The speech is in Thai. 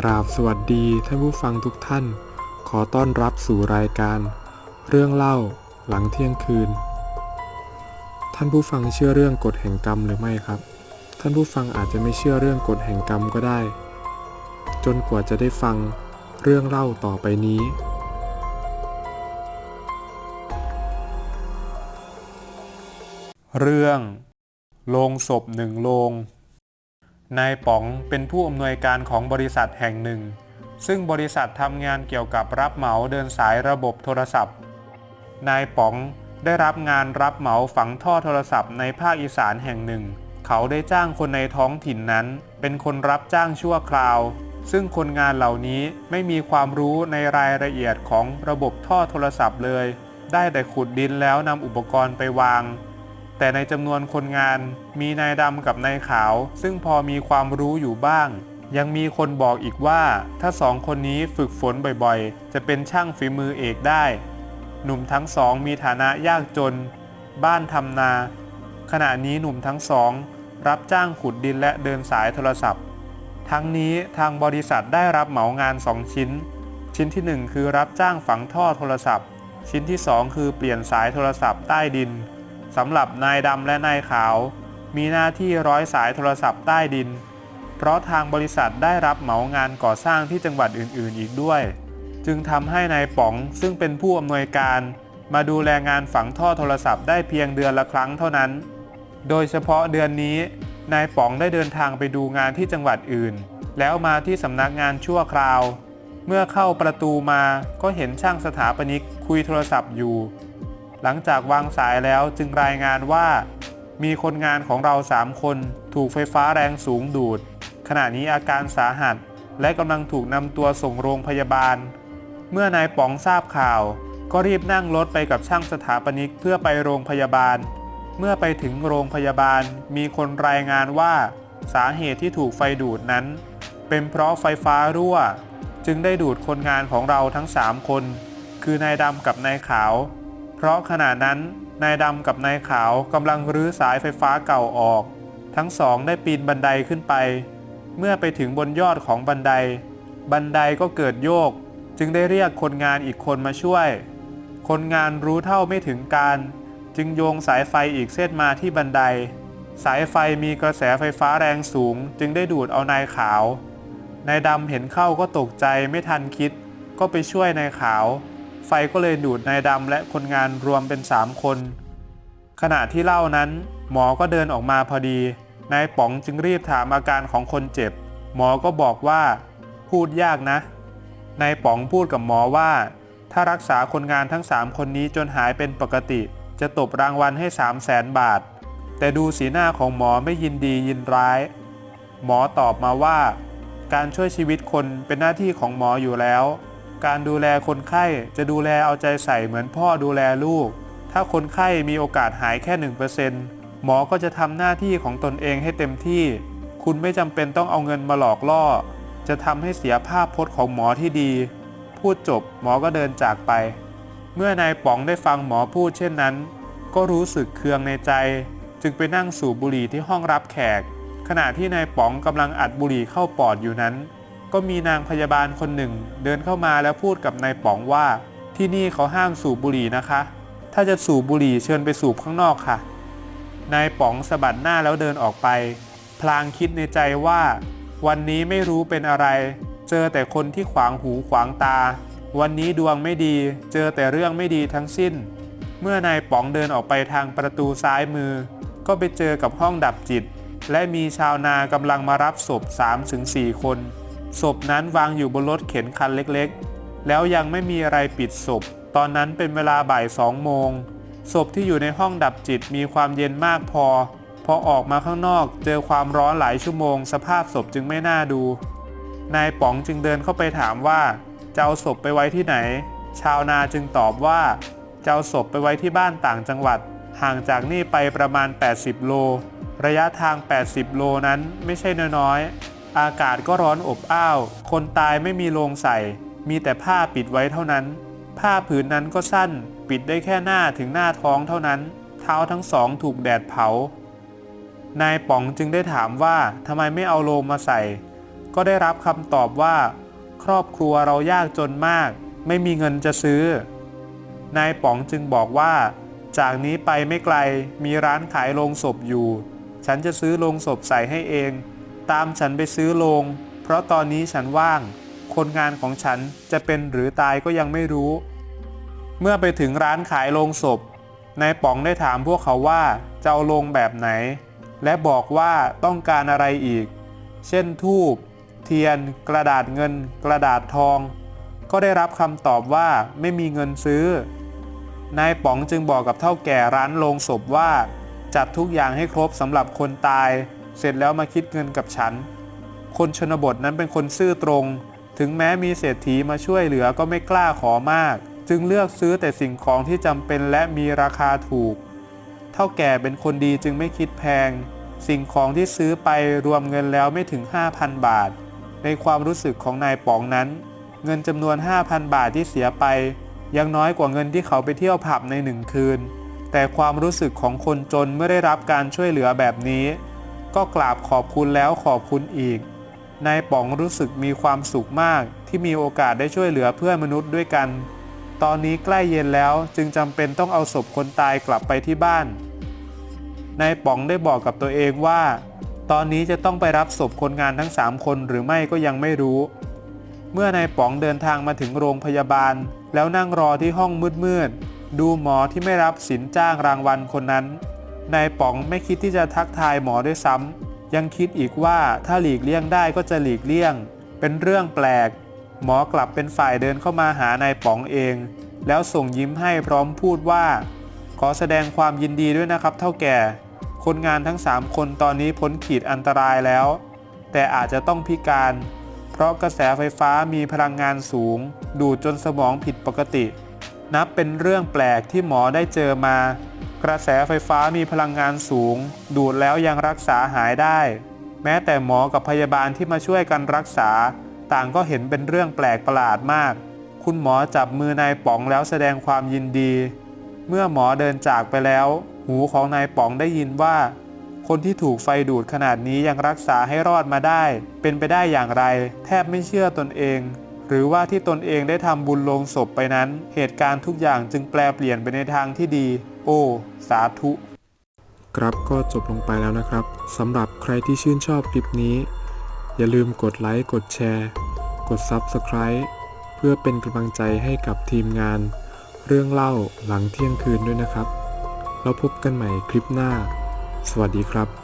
กราบสวัสดีท่านผู้ฟังทุกท่าน ขอต้อนรับสู่รายการ เรื่องเล่าหลังเที่ยงคืน ท่านผู้ฟังเชื่อเรื่องกฎแห่งกรรมหรือไม่ครับ ท่านผู้ฟังอาจจะไม่เชื่อเรื่องกฎแห่งกรรมก็ได้ จนกว่าจะได้ฟังเรื่องเล่าต่อไปนี้ เรื่องโรงศพหนึ่งโรง นายป๋องเป็นผู้อำนวยการของบริษัทแห่งหนึ่ง ซึ่งบริษัททำงานเกี่ยวกับรับเหมาเดินสายระบบโทรศัพท์ นายป๋องได้รับงานรับเหมาฝังท่อโทรศัพท์ในภาคอีสานแห่งหนึ่ง เขาได้จ้างคนในท้องถิ่นนั้น เป็นคนรับจ้างชั่วคราว ซึ่งคนงานเหล่านี้ไม่มีความรู้ในรายละเอียดของระบบท่อโทรศัพท์เลย ได้แต่ขุดดินแล้วนำอุปกรณ์ไปวาง แต่ในจำนวนคนงานมีนายดำกับนายขาว ซึ่งพอมีความรู้อยู่บ้าง ยังมีคนบอกอีกว่า ถ้าสองคนนี้ฝึกฝนบ่อยๆ จะเป็นช่างฝีมือเอกได้ หนุ่มทั้งสองมีฐานะยากจน บ้านทำนา ขณะนี้หนุ่มทั้งสอง รับจ้างขุดดินและเดินสายโทรศัพท์ ทั้งนี้ทางบริษัทได้รับเหมางาน2ชิ้น ชิ้นที่ 1 คือรับจ้างฝังท่อโทรศัพท์ ชิ้นที่ 2 คือเปลี่ยนสายโทรศัพท์ใต้ดิน สำหรับนายดำและนายขาว มีหน้าที่ร้อยสายโทรศัพท์ใต้ดิน เพราะทางบริษัทได้รับเหมางานก่อสร้างที่จังหวัดอื่นๆ อีกด้วย จึงทำให้นายป๋องซึ่งเป็นผู้อำนวยการมาดูแลงานฝังท่อโทรศัพท์ได้เพียงเดือนละครั้งเท่านั้น โดยเฉพาะเดือนนี้นายป๋องได้เดินทางไปดูงานที่จังหวัดอื่น แล้วมาที่สำนักงานชั่วคราว เมื่อเข้าประตูมาก็เห็นช่างสถาปนิกคุยโทรศัพท์อยู่ หลังจากวางสายแล้วจึงรายงานว่า มีคนงานของเรา 3 คน ถูกไฟฟ้าแรงสูงดูด ขณะนี้อาการสาหัส และกำลังถูกนำตัวส่งโรงพยาบาล เมื่อนายป๋องทราบข่าว ก็รีบนั่งรถไปกับช่างสถาปนิกเพื่อไปโรงพยาบาล เมื่อไปถึงโรงพยาบาลมีคนรายงานว่า สาเหตุที่ถูกไฟดูดนั้น เป็นเพราะไฟฟ้ารั่ว จึงได้ดูดคนงานของเราทั้ง 3 คน คือนายดำกับนายขาว ราะขณะนั้นนายดำกับนายขาวกำลังรื้อสายไฟฟ้าเก่าออก ทั้งสองได้ปีนบันไดขึ้นไป เมื่อไปถึงบนยอดของบันได บันไดก็เกิดโยก จึงได้เรียกคนงานอีกคนมาช่วย คนงานรู้เท่าไม่ถึงการ จึงโยงสายไฟอีกเส้นมาที่บันได สายไฟมีกระแสไฟฟ้าแรงสูง จึงได้ดูดเอานายขาวนายดำเห็นเข้าก็ตกใจไม่ทันคิด ก็ไปช่วยนายขาว ไฟก็เลยดูดนายดำและคนงานรวมเป็น 3 คน ขณะที่เล่านั้น หมอก็เดินออกมาพอดี นายป๋องจึงรีบถามอาการของคนเจ็บ หมอก็บอกว่า พูดยากนะ นายป๋องพูดกับหมอว่า ถ้ารักษาคนงานทั้ง 3 คนนี้จนหายเป็นปกติ จะตบรางวัลให้ 3 0 0แสนบาท แต่ดูสีหน้าของหมอไม่ยินดียินร้าย หมอตอบมาว่า การช่วยชีวิตคนเป็นหน้าที่ของหมออยู่แล้ว การดูแลคนไข้จะดูแลเอาใจใส่เหมือนพ่อดูแลลูก ถ้าคนไข้มีโอกาสหายแค่ 1%หมอก็จะทำหน้าที่ของตนเองให้เต็มที่ คุณไม่จำเป็นต้องเอาเงินมาหลอกล่อ จะทำให้เสียภาพพจน์ของหมอที่ดี พูดจบหมอก็เดินจากไป เมื่อนายป๋องได้ฟังหมอพูดเช่นนั้น ก็รู้สึกเคืองในใจ จึงไปนั่งสูบบุหรี่ที่ห้องรับแขก ขณะที่นายป๋องกำลังอัดบุหรี่เข้าปอดอยู่นั้น ก็มีนางพยาบาลคนหนึ่ง เดินเข้ามาแล้วพูดกับนายป๋องว่า ที่นี่เขาห้ามสูบบุหรี่นะคะ ถ้าจะสูบบุหรี่เชิญไปสูบข้างนอกค่ะ นายป๋องสะบัดหน้าแล้วเดินออกไป พลางคิดในใจว่า วันนี้ไม่รู้เป็นอะไร เจอแต่คนที่ขวางหูขวางตา วันนี้ดวงไม่ดี เจอแต่เรื่องไม่ดีทั้งสิ้น เมื่อนายป๋องเดินออกไปทางประตูซ้ายมือ ก็ไปเจอกับห้องดับจิต และมีชาวนากำลังมารับศพ3-4คน ศพนั้นวางอยู่บนรถเข็นคันเล็กๆ แล้วยังไม่มีอะไรปิดศพ ตอนนั้นเป็นเวลาบ่ายสองโมง ศพที่อยู่ในห้องดับจิตมีความเย็นมากพอ พอออกมาข้างนอกเจอความร้อนหลายชั่วโมง สภาพศพจึงไม่น่าดู นายป๋องจึงเดินเข้าไปถามว่าจะเอาศพไปไว้ที่ไหน ชาวนาจึงตอบว่าจะเอาศพไปไว้ที่บ้านต่างจังหวัด ห่างจากนี่ไปประมาณ 80 โล ระยะทาง 80 โลนั้นไม่ใช่น้อยๆ อากาศก็ร้อนอบอ้าว คนตายไม่มีโลงใส่ มีแต่ผ้าปิดไว้เท่านั้น ผ้าผืนนั้นก็สั้น ปิดได้แค่หน้าถึงหน้าท้องเท่านั้น เท้าทั้งสองถูกแดดเผา นายป๋องจึงได้ถามว่าทำไมไม่เอาโลงมาใส่ ก็ได้รับคำตอบว่า ครอบครัวเรายากจนมาก ไม่มีเงินจะซื้อ นายป๋องจึงบอกว่า จากนี้ไปไม่ไกลมีร้านขายโลงศพอยู่ ฉันจะซื้อโลงศพใส่ให้เอง ตามฉันไปซื้อโลงเพราะตอนนี้ฉันว่าง คนงานของฉันจะเป็นหรือตายก็ยังไม่รู้ เมื่อไปถึงร้านขายโลงศพนายป๋องได้ถามพวกเขาว่าจะเอาโลงแบบไหน และบอกว่าต้องการอะไรอีก เช่นทูบเทียน กระดาษเงิน กระดาษทอง ก็ได้รับคำตอบว่าไม่มีเงินซื้อนายป๋องจึงบอกกับเท่าแก่ร้านโลงศพว่า จัดทุกอย่างให้ครบสำหรับคนตาย เสร็จแล้วมาคิดเงินกับฉัน คนชนบทนั้นเป็นคนซื่อตรง ถึงแม้มีเศรษฐีมาช่วยเหลือก็ไม่กล้าขอมาก จึงเลือกซื้อแต่สิ่งของที่จำเป็นและมีราคาถูก เท่าแก่เป็นคนดีจึงไม่คิดแพง สิ่งของที่ซื้อไปรวมเงินแล้วไม่ถึง 5,000 บาท ในความรู้สึกของนายป๋องนั้น เงินจำนวน 5,000 บาทที่เสียไปยังน้อยกว่าเงินที่เขาไปเที่ยวผับในหนึ่งคืน แต่ความรู้สึกของคนจนเมื่อได้รับการช่วยเหลือแบบนี้ ก็กราบขอบคุณแล้วขอบคุณอีก นายป๋องรู้สึกมีความสุขมากที่มีโอกาสได้ช่วยเหลือเพื่อนมนุษย์ด้วยกัน ตอนนี้ใกล้เย็นแล้วจึงจำเป็นต้องเอาศพคนตายกลับไปที่บ้าน นายป๋องได้บอกกับตัวเองว่า ตอนนี้จะต้องไปรับศพคนงานทั้ง 3 คนหรือไม่ก็ยังไม่รู้ เมื่อนายป๋องเดินทางมาถึงโรงพยาบาล แล้วนั่งรอที่ห้องมืดๆดูหมอที่ไม่รับสินจ้างรางวัลคนนั้น นายป๋องไม่คิดที่จะทักทายหมอด้วยซ้ำยังคิดอีกว่าถ้าหลีกเลี่ยงได้ก็จะหลีกเลี่ยง เป็นเรื่องแปลก หมอกลับเป็นฝ่ายเดินเข้ามาหานายป๋องเอง แล้วส่งยิ้มให้พร้อมพูดว่า ขอแสดงความยินดีด้วยนะครับ เท่าแก่ คนงานทั้ง 3 คนตอนนี้พ้นขีดอันตรายแล้ว แต่อาจจะต้องพิการ เพราะกระแสไฟฟ้ามีพลังงานสูง ดูดจนสมองผิดปกติ นับเป็นเรื่องแปลกที่หมอได้เจอมา กระแสไฟฟ้ามีพลังงานสูง ดูดแล้วยังรักษาหายได้ แม้แต่หมอกับพยาบาลที่มาช่วยกันรักษา ต่างก็เห็นเป็นเรื่องแปลกประหลาดมาก คุณหมอจับมือนายป๋องแล้วแสดงความยินดี เมื่อหมอเดินจากไปแล้ว หูของนายป๋องได้ยินว่า คนที่ถูกไฟดูดขนาดนี้ยังรักษาให้รอดมาได้ เป็นไปได้อย่างไร แทบไม่เชื่อตนเองหรือว่าที่ตนเองได้ทำบุญลงศพไปนั้น เหตุการณ์ทุกอย่างจึงแปลเปลี่ยนไปในทางที่ดี โอ สาธุ ครับก็จบลงไปแล้วนะครับสำหรับใครที่ชื่นชอบคลิปนี้ อย่าลืมกดไลค์ กดแชร์ กด Subscribe เพื่อเป็นกำลังใจให้กับทีมงาน เรื่องเล่าหลังเที่ยงคืนด้วยนะครับ แล้วพบกันใหม่คลิปหน้า สวัสดีครับ